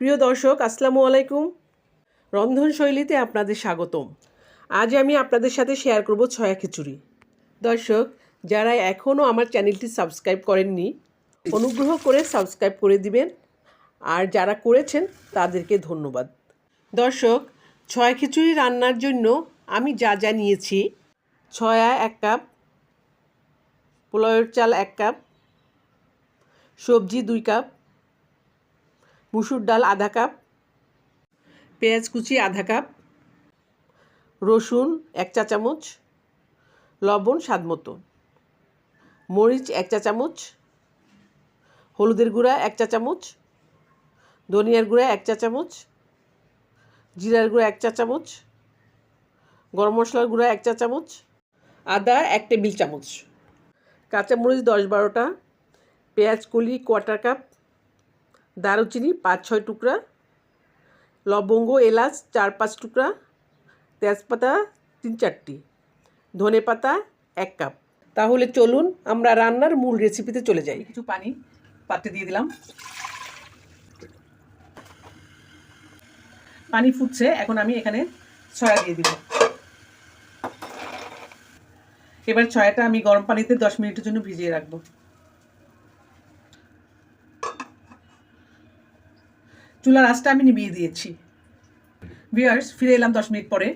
প্রিয় দর্শক, আসসালামু আলাইকুম। রন্ধনশৈলীতে আপনাদের স্বাগতম। আজ আমি আপনাদের সাথে শেয়ার করব ছয়া খিচুড়ি। দর্শক, যারা এখনও আমার চ্যানেলটি সাবস্ক্রাইব করেননি, অনুগ্রহ করে সাবস্ক্রাইব করে দিবেন। আর যারা করেছেন, তাদেরকে ধন্যবাদ। দর্শক, ছয়া খিচুড়ি রান্নার জন্য আমি যা যা নিয়েছি, ছয়া এক কাপ, পোলাওয়ের চাল এক কাপ, সবজি দুই কাপ মুসুর ডাল আধা কাপ, পেঁয়াজ কুচি আধা কাপ, রসুন এক চা চামচ, লবণ স্বাদ মতো, মরিচ এক চা চামচ, হলুদের গুঁড়া এক চা চামচ, ধনিয়ার গুঁড়া এক চা চামচ, জিরার গুঁড়া এক চা চামচ, গরম মশলার গুঁড়া এক চা চামচ, আদা এক টেবিল চামচ, কাঁচামরিচ দশ বারোটা, পেঁয়াজ কলি কোয়াটার কাপ দারুচিনি পাঁচ ছয় টুকরা, লবঙ্গ এলাচ চার পাঁচ টুকরা, তেজপাতা তিন চারটি, ধনে পাতা এক কাপ। তাহলে চলুন আমরা রান্নার মূল রেসিপিতে চলে যাই। কিছু পানি পাত্রে দিয়ে দিলাম। পানি ফুটছে, এখন আমি এখানে ছয়া দিয়ে দিব। এবার ছয়াটা আমি গরম পানিতে দশ মিনিটের জন্য ভিজিয়ে রাখব। চুলার আঁচটা আমি নিভিয়ে দিয়েছি। ভিউয়ার্স ফিরে এলাম দশ মিনিট পরে।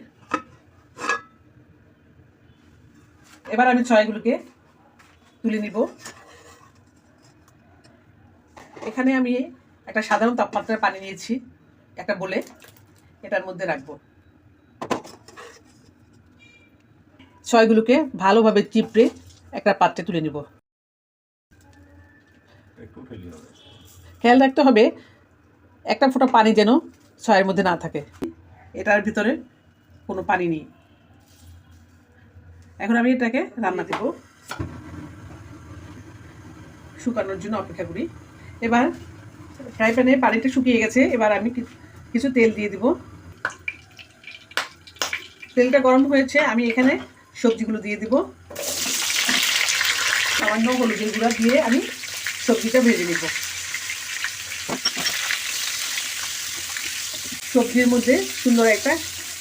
এবার আমি ছয়গুলোকে তুলে নিব। এখানে আমি একটা সাধারণ তাপমাত্রার পানি নিয়েছি একটা বলে। এটার মধ্যে রাখব। ছয়গুলোকে ভালোভাবে চিপড়ে একটা পাত্রে তুলে নিব। খেয়াল রাখতে হবে একটা ফোঁটা পানি যেন ছয়ের মধ্যে না থাকে। এটার ভিতরে কোনো পানি নেই। এখন আমি এটাকে রান্না করব শুকানোর জন্য অপেক্ষা করি। এবার ফ্রাই প্যানে পানিটা শুকিয়ে গেছে। এবার আমি কিছু তেল দিয়ে দিব। তেলটা গরম হয়েছে। আমি এখানে সবজিগুলো দিয়ে দিব। সামান্য হলুদের গুঁড়া দিয়ে আমি সবজিটা ভেজে নিব। সবজির মধ্যে সুন্দর একটা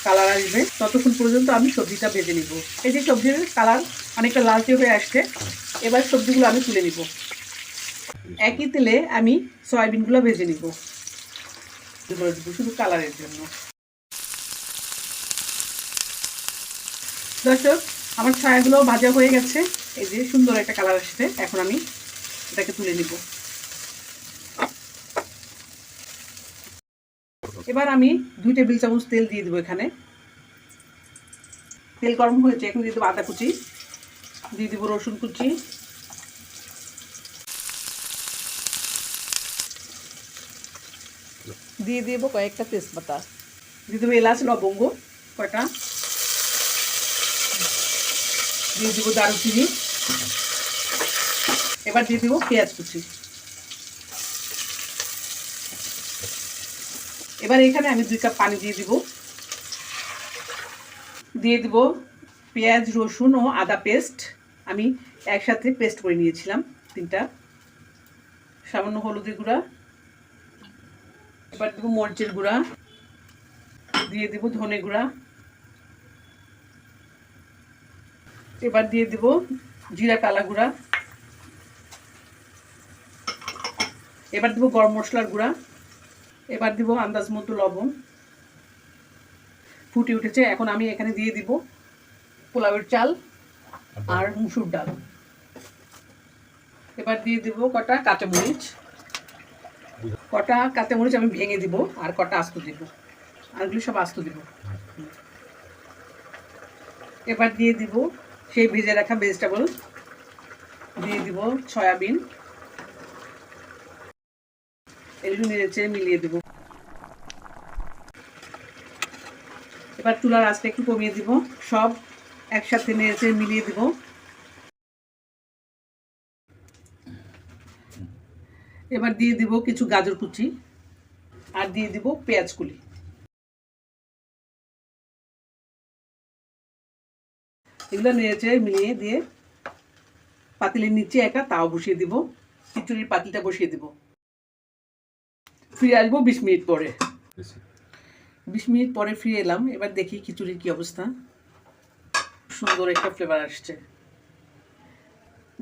কালার আসবে। ততক্ষণ পর্যন্ত আমি সবজিটা ভেজে নিব। এই যে সবজির কালার অনেকটা লালচে হয়ে আসছে, এবার সবজিগুলো আমি তুলে নিব। একই তেলে আমি সয়াবিনগুলো ভেজে নিব। শুধু কালারের জন্য। দর্শক, আমার ছায়াগুলো ভাজা হয়ে গেছে। এই যে সুন্দর একটা কালার আসছে। এখন আমি এটাকে তুলে নিব। এবার আমি দুই টেবিল চামচ তেল দিয়ে দেবো এখানে। তেল গরম হয়েছে, এখন দিয়ে দেবো আদা কুচি, দিয়ে দেবো রসুন কুচি। দিয়ে দেবো কয়েকটা তেজপাতা, দিয়ে দেবো এলাচ, লবঙ্গ কয়টা? দিয়ে দেবো দারুচিনি। এবার দিয়ে দেবো পেঁয়াজ কুচি। এবার এখানে আমি দুই কাপ পানি দিয়ে দিব। দিয়ে দিব পেঁয়াজ, রসুন ও আদা পেস্ট। আমি একসাথে পেস্ট করে নিয়েছিলাম তিনটা। সামান্য হলুদের গুঁড়া। এবার দেবো মরিচের গুঁড়া। দিয়ে দিব ধনে গুঁড়া। এবার দিয়ে দিব জিরা কালা গুঁড়া। এবার দেবো গরম মশলার গুঁড়া। এবার দিব আন্দাজ মতো লবণ। ফুটে উঠেছে এখন আমি এখানে দিয়ে দিব পোলাওয়ের চাল আর মুসুর ডাল। এবার দিয়ে দিব কটা কাঁচামরিচ। কটা কাঁচামরিচ আমি ভেঙে দিব আর কটা আস্ত দিব। আরগুলি সব আস্ত দিব। এবার দিয়ে দিব সেই ভেজে রাখা ভেজিটেবল দিয়ে দিব সয়াবিন। এগুলো নেড়েচেড়ে মিলিয়ে দেবো। এবার চুলার আঁচটা একটু কমিয়ে দিব। সব একসাথে নেড়েচেড়ে মিলিয়ে দিব। এবার দিয়ে দিব কিছু গাজর কুচি আর দিয়ে দিব পেঁয়াজ কুলি। এগুলো নেড়েচেড়ে মিলিয়ে দিয়ে পাতিলের নিচে একটা তাও বসিয়ে দিব। খিচুড়ির পাতিলটা বসিয়ে দিব। ফিরে আসব বিশ মিনিট পরে। বিশ। মিনিট পরে ফিরে এলাম এবার দেখি খিচুড়ির কি অবস্থা। সুন্দর একটা ফ্লেভার আসছে।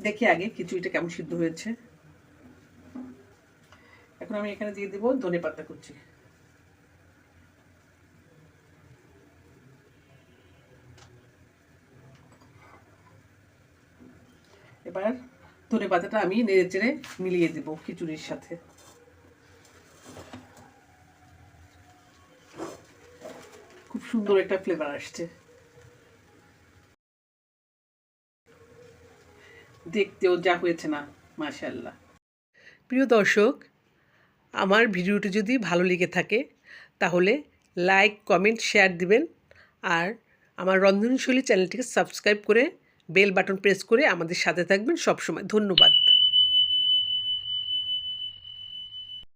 দেখি আগে খিচুড়িটা কেমন সিদ্ধ হয়েছে। এখন আমি এখানে দিয়ে দেবো ধনে পাতা কুচি। এবার ধনে পাতাটা আমি নেড়ে চেড়ে মিলিয়ে দেব খিচুড়ির সাথে। সুন্দর একটা ফ্লেভার আসছে। দেখতেও যা হয়েছে না মাশাল্লাহ প্রিয় দর্শক, আমার ভিডিওটি যদি ভালো লেগে থাকে, তাহলে লাইক কমেন্ট শেয়ার দিবেন আর আমার রন্ধনশৈলী চ্যানেলটিকে সাবস্ক্রাইব করে বেল বাটন প্রেস করে আমাদের সাথে থাকবেন সবসময়। ধন্যবাদ।